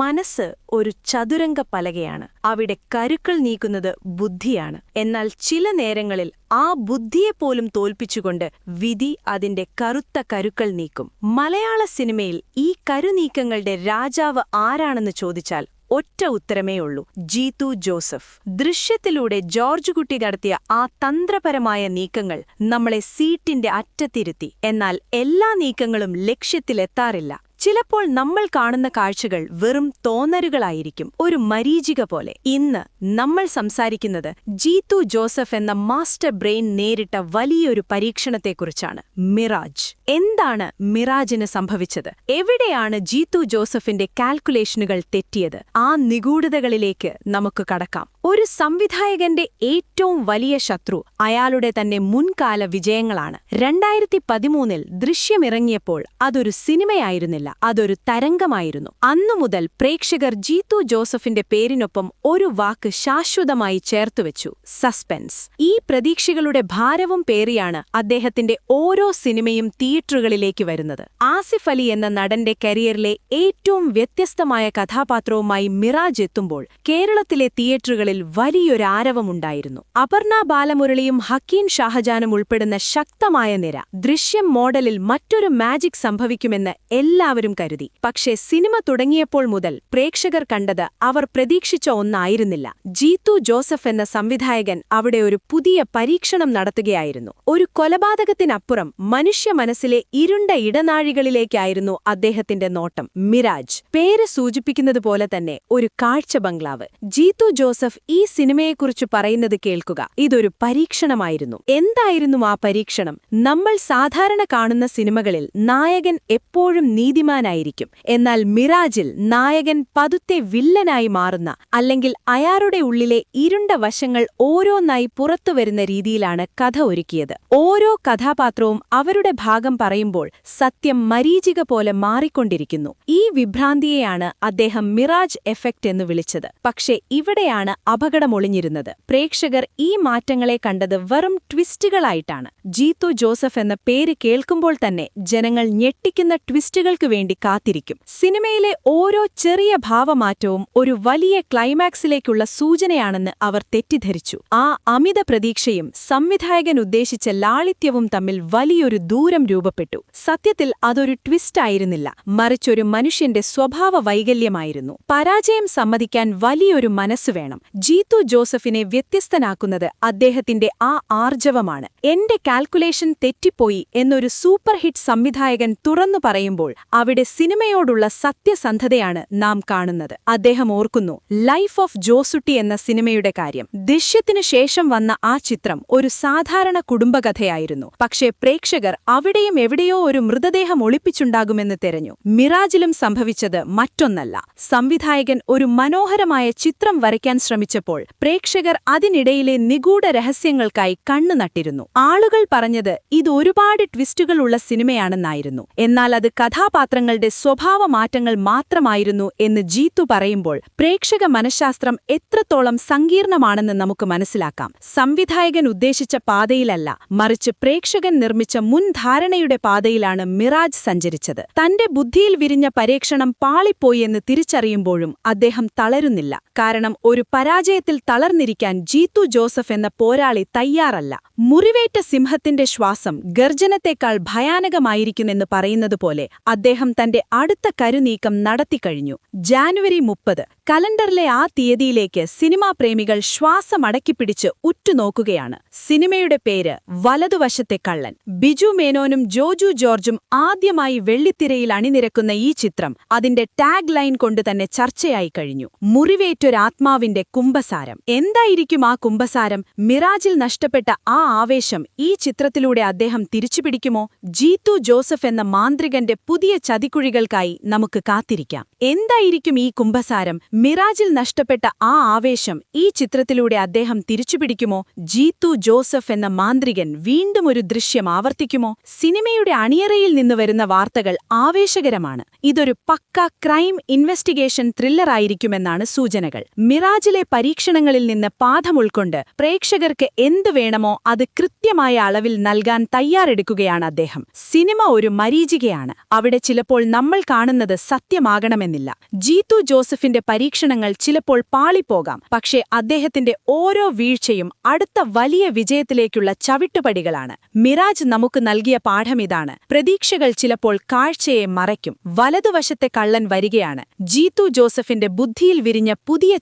മനസ്സ് ഒരു ചതുരംഗ പലകയാണ്. അവിടെ കരുക്കൾ നീക്കുന്നത് ബുദ്ധിയാണ്. എന്നാൽ ചില നേരങ്ങളിൽ ആ ബുദ്ധിയെപ്പോലും തോൽപ്പിച്ചുകൊണ്ട് വിധി അതിന്റെ കറുത്ത കരുക്കൾ നീക്കും. മലയാള സിനിമയിൽ ഈ കരുനീക്കങ്ങളുടെ രാജാവ് ആരാണെന്ന് ചോദിച്ചാൽ ഒറ്റ ഉത്തരമേ ഉള്ളൂ. ജീതു ജോസഫ്. ദൃശ്യത്തിലൂടെ ജോർജ് കുട്ടി നടത്തിയ ആ തന്ത്രപരമായ നീക്കങ്ങൾ നമ്മളെ സീറ്റിന്റെ അറ്റത്തിരുത്തി. എന്നാൽ എല്ലാ നീക്കങ്ങളും ലക്ഷ്യത്തിലെത്താറില്ല. ചിലപ്പോൾ നമ്മൾ കാണുന്ന കാഴ്ചകൾ വെറും തോന്നലുകളായിരിക്കും. ഒരു മരീചിക പോലെ. ഇന്ന് നമ്മൾ സംസാരിക്കുന്നത് ജീതു ജോസഫ് എന്ന മാസ്റ്റർ ബ്രെയിൻ നേരിട്ട വലിയൊരു പരീക്ഷണത്തെക്കുറിച്ചാണ്. മിറാജ്. എന്താണ് മിറാജിന് സംഭവിച്ചത്? എവിടെയാണ് ജീതു ജോസഫിന്റെ കാൽക്കുലേഷനുകൾ തെറ്റിയത്? ആ നിഗൂഢതകളിലേക്ക് നമുക്ക് കടക്കാം. ഒരു സംവിധായകന്റെ ഏറ്റവും വലിയ ശത്രു അയാളുടെ തന്നെ മുൻകാല വിജയങ്ങളാണ്. രണ്ടായിരത്തി പതിമൂന്നിൽ ദൃശ്യമിറങ്ങിയപ്പോൾ അതൊരു സിനിമയായിരുന്നില്ല അതൊരു തരംഗമായിരുന്നു. അന്നു മുതൽ പ്രേക്ഷകർ ജീത്തു ജോസഫിന്റെ പേരിനൊപ്പം ഒരു വാക്ക് ശാശ്വതമായി ചേർത്തുവെച്ചു സസ്പെൻസ്. ഈ പ്രതീക്ഷകളുടെ ഭാരവും പേറിയാണ് അദ്ദേഹത്തിന്റെ ഓരോ സിനിമയും തിയേറ്ററുകളിലേക്ക് വരുന്നത്. ആസിഫ് അലി എന്ന നടന്റെ കരിയറിലെ ഏറ്റവും വ്യത്യസ്തമായ കഥാപാത്രവുമായി മിറാജ് എത്തുമ്പോൾ കേരളത്തിലെ തിയേറ്ററുകളിൽ വലിയൊരാരവമുണ്ടായിരുന്നു. അപർണ ബാലമുരളിയും ഹക്കീം ഷാഹജാനും ഉൾപ്പെടുന്ന ശക്തമായ നിര. ദൃശ്യം മോഡലിൽ മറ്റൊരു മാജിക് സംഭവിക്കുമെന്ന് എല്ലാവരും കരുതി. പക്ഷേ സിനിമ തുടങ്ങിയപ്പോൾ മുതൽ പ്രേക്ഷകർ കണ്ടത് അവർ പ്രതീക്ഷിച്ച ഒന്നായിരുന്നില്ല. ജീത്തു ജോസഫ് എന്ന സംവിധായകൻ അവിടെ ഒരു പുതിയ പരീക്ഷണം നടത്തുകയായിരുന്നു. ഒരു കൊലപാതകത്തിനപ്പുറം മനുഷ്യ മനസ്സിലെ ഇരുണ്ട ഇടനാഴികളിലേക്കായിരുന്നു അദ്ദേഹത്തിന്റെ നോട്ടം. മിരാജ്. പേര് സൂചിപ്പിക്കുന്നതുപോലെ തന്നെ ഒരു കാഴ്ച ബംഗ്ലാവ്. ജീത്തു ജോസഫ് ഈ സിനിമയെക്കുറിച്ച് പറയുന്നത് കേൾക്കുക. ഇതൊരു പരീക്ഷണമായിരുന്നു. എന്തായിരുന്നു ആ പരീക്ഷണം? നമ്മൾ സാധാരണ കാണുന്ന സിനിമകളിൽ നായകൻ എപ്പോഴും നീതിമാനായിരിക്കും. എന്നാൽ മിറാജിൽ നായകൻ പതുത്തെ വില്ലനായി മാറുന്ന അല്ലെങ്കിൽ അയാളുടെ ഉള്ളിലെ ഇരുണ്ട വശങ്ങൾ ഓരോന്നായി പുറത്തുവരുന്ന രീതിയിലാണ് കഥ ഒരുക്കിയത്. ഓരോ കഥാപാത്രവും അവരുടെ ഭാഗം പറയുമ്പോൾ സത്യം മരീചിക പോലെ മാറിക്കൊണ്ടിരിക്കുന്നു. ഈ വിഭ്രാന്തിയെയാണ് അദ്ദേഹം മിറാജ് എഫക്റ്റ് എന്ന് വിളിച്ചത്. പക്ഷേ ഇവിടെയാണ് അപകടമൊളിഞ്ഞിരുന്നത്. പ്രേക്ഷകർ ഈ മാറ്റങ്ങളെ കണ്ടത് വെറും ട്വിസ്റ്റുകളായിട്ടാണ്. ജീത്തു ജോസഫ് എന്ന പേര് കേൾക്കുമ്പോൾ തന്നെ ജനങ്ങൾ ഞെട്ടിക്കുന്ന ട്വിസ്റ്റുകൾക്കു വേണ്ടി കാത്തിരിക്കും. സിനിമയിലെ ഓരോ ചെറിയ ഭാവമാറ്റവും ഒരു വലിയ ക്ലൈമാക്സിലേക്കുള്ള സൂചനയാണെന്ന് അവർ തെറ്റിദ്ധരിച്ചു. ആ അമിത പ്രതീക്ഷയും സംവിധായകൻ ഉദ്ദേശിച്ച ലാളിത്യവും തമ്മിൽ വലിയൊരു ദൂരം രൂപപ്പെട്ടു. സത്യത്തിൽ അതൊരു ട്വിസ്റ്റായിരുന്നില്ല. മറിച്ചൊരു മനുഷ്യന്റെ സ്വഭാവ വൈകല്യമായിരുന്നു പരാജയം സമ്മതിക്കാൻ വലിയൊരു മനസ്സു വേണം. ജീത്തു ജോസഫിനെ വ്യത്യസ്തനാക്കുന്നത് അദ്ദേഹത്തിന്റെ ആ ആർജവമാണ്. എന്റെ കാൽക്കുലേഷൻ തെറ്റിപ്പോയി എന്നൊരു സൂപ്പർ ഹിറ്റ് സംവിധായകൻ തുറന്നു പറയുമ്പോൾ അവിടെ സിനിമയോടുള്ള സത്യസന്ധതയാണ് നാം കാണുന്നത്. അദ്ദേഹം ഓർക്കുന്നു ലൈഫ് ഓഫ് ജോസുട്ടി എന്ന സിനിമയുടെ കാര്യം. ദൃശ്യത്തിനു ശേഷം വന്ന ആ ചിത്രം ഒരു സാധാരണ കുടുംബകഥയായിരുന്നു. പക്ഷേ പ്രേക്ഷകർ അവിടെയും എവിടെയോ ഒരു മൃതദേഹം ഒളിപ്പിച്ചുണ്ടാകുമെന്ന് തെരഞ്ഞു. മിറാജിലും സംഭവിച്ചത് മറ്റൊന്നല്ല. സംവിധായകൻ ഒരു മനോഹരമായ ചിത്രം വരയ്ക്കാൻ ശ്രമിച്ചപ്പോൾ പ്രേക്ഷകർ അതിനിടയിലെ നിഗൂഢ രഹസ്യങ്ങൾക്കായി കണ്ണു നട്ടിരുന്നു. ആളുകൾ പറഞ്ഞത് ഇത് ഒരുപാട് ട്വിസ്റ്റുകളുള്ള സിനിമയാണെന്നായിരുന്നു. എന്നാൽ അത് കഥാപാത്രങ്ങളുടെ സ്വഭാവ മാറ്റങ്ങൾ മാത്രമായിരുന്നു എന്ന് ജീത്തു പറയുമ്പോൾ പ്രേക്ഷക മനഃശാസ്ത്രം എത്രത്തോളം സങ്കീർണമാണെന്ന് നമുക്ക് മനസ്സിലാക്കാം. സംവിധായകൻ ഉദ്ദേശിച്ച പാതയിലല്ല മറിച്ച് പ്രേക്ഷകൻ നിർമ്മിച്ച മുൻ ധാരണയുടെ പാതയിലാണ് മിറാജ് സഞ്ചരിച്ചത്. തന്റെ ബുദ്ധിയിൽ വിരിഞ്ഞ പരീക്ഷണം പാളിപ്പോയി എന്ന് തിരിച്ചറിയുമ്പോഴും അദ്ദേഹം തളരുന്നില്ല. കാരണം ഒരു പരാജയത്തിൽ തളർന്നിരിക്കാൻ ജീത്തു ജോസഫ് എന്ന പോരാളി തയ്യാറല്ല. മുറിവേറ്റ സിംഹത്തിന്റെ ശ്വാസം ഗർജനത്തേക്കാൾ ഭയാനകമായിരിക്കുമെന്ന് പറയുന്നതുപോലെ അദ്ദേഹം തന്റെ അടുത്ത കരുനീക്കം നടത്തിക്കഴിഞ്ഞു. ജാനുവരി മുപ്പത് കലണ്ടറിലെ ആ തീയതിയിലേക്ക് സിനിമാ പ്രേമികൾ ശ്വാസമടക്കിപ്പിടിച്ച് ഉറ്റുനോക്കുകയാണ്. സിനിമയുടെ പേര് വലതുവശത്തെ കള്ളൻ. ബിജു മേനോനും ജോജു ജോർജും ആദ്യമായി വെള്ളിത്തിരയിൽ അണിനിരക്കുന്ന ഈ ചിത്രം അതിന്റെ ടാഗ് ലൈൻ കൊണ്ടുതന്നെ ചർച്ചയായി കഴിഞ്ഞു. മുറിവേറ്റൊരാത്മാവിന്റെ കുംഭസാരം. എന്തായിരിക്കും ആ കുംഭസാരം? മിറാജിൽ നഷ്ടപ്പെട്ട ആ ആവേശം ഈ ചിത്രത്തിലൂടെ അദ്ദേഹം തിരിച്ചുപിടിക്കുമോ? ജീത്തു ജോസഫ് എന്ന മാന്ത്രികന്റെ പുതിയ ചതിക്കുഴികൾക്കായി നമുക്ക് കാത്തിരിക്കാം. എന്തായിരിക്കും ഈ കുംഭസാരം? മിറാജിൽ നഷ്ടപ്പെട്ട ആ ആവേശം ഈ ചിത്രത്തിലൂടെ അദ്ദേഹം തിരിച്ചുപിടിക്കുമോ? ജീത്തു ജോസഫ് എന്ന മാന്ത്രികൻ വീണ്ടും ഒരു ദൃശ്യം ആവർത്തിക്കുമോ? സിനിമയുടെ അണിയറയിൽ നിന്ന് വരുന്ന വാർത്തകൾ ആവേശകരമാണ്. ഇതൊരു പക്ക ക്രൈം ഇൻവെസ്റ്റിഗേഷൻ ത്രില്ലറായിരിക്കുമെന്നാണ് സൂചനകൾ. മിറാജിലെ പരീക്ഷണങ്ങളിൽ നിന്ന് പാഠം ഉൾക്കൊണ്ട് പ്രേക്ഷകർക്ക് എന്തു വേണമോ അത് കൃത്യമായ അളവിൽ നൽകാൻ തയ്യാറെടുക്കുകയാണ് അദ്ദേഹം. സിനിമ ഒരു മരീചികയാണ്. അവിടെ ചിലപ്പോൾ നമ്മൾ കാണുന്നത് സത്യമാകണമെന്നില്ല. ജീത്തു ജോസഫിന്റെ പരീക്ഷണങ്ങൾ ചിലപ്പോൾ പാളിപ്പോകാം. പക്ഷേ അദ്ദേഹത്തിന്റെ ഓരോ വീഴ്ചയും അടുത്ത വലിയ വിജയത്തിലേക്കുള്ള ചവിട്ടുപടികളാണ്. മിറാജ് നമുക്ക് നൽകിയ പാഠമിതാണ് പ്രതീക്ഷകൾ ചിലപ്പോൾ കാഴ്ചയെ മറയ്ക്കും. വലതുവശത്തെ കള്ളൻ വരികയാണ്. ജീത്തു ജോസഫിന്റെ ബുദ്ധിയിൽ വിരിഞ്ഞ പുതിയ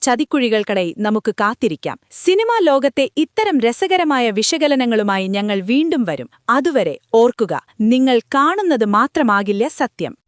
ചതിക്കുഴികൾക്കടയിൽ നമുക്ക് കാത്തിരിക്കാം. സിനിമാ ലോകത്തെ ഇത്തരം രസകരമായ വിശകലനങ്ങളുമായി ഞങ്ങൾ വീണ്ടും വരും. അതുവരെ ഓർക്കുക നിങ്ങൾ കാണുന്നത് മാത്രമാകില്ല സത്യം.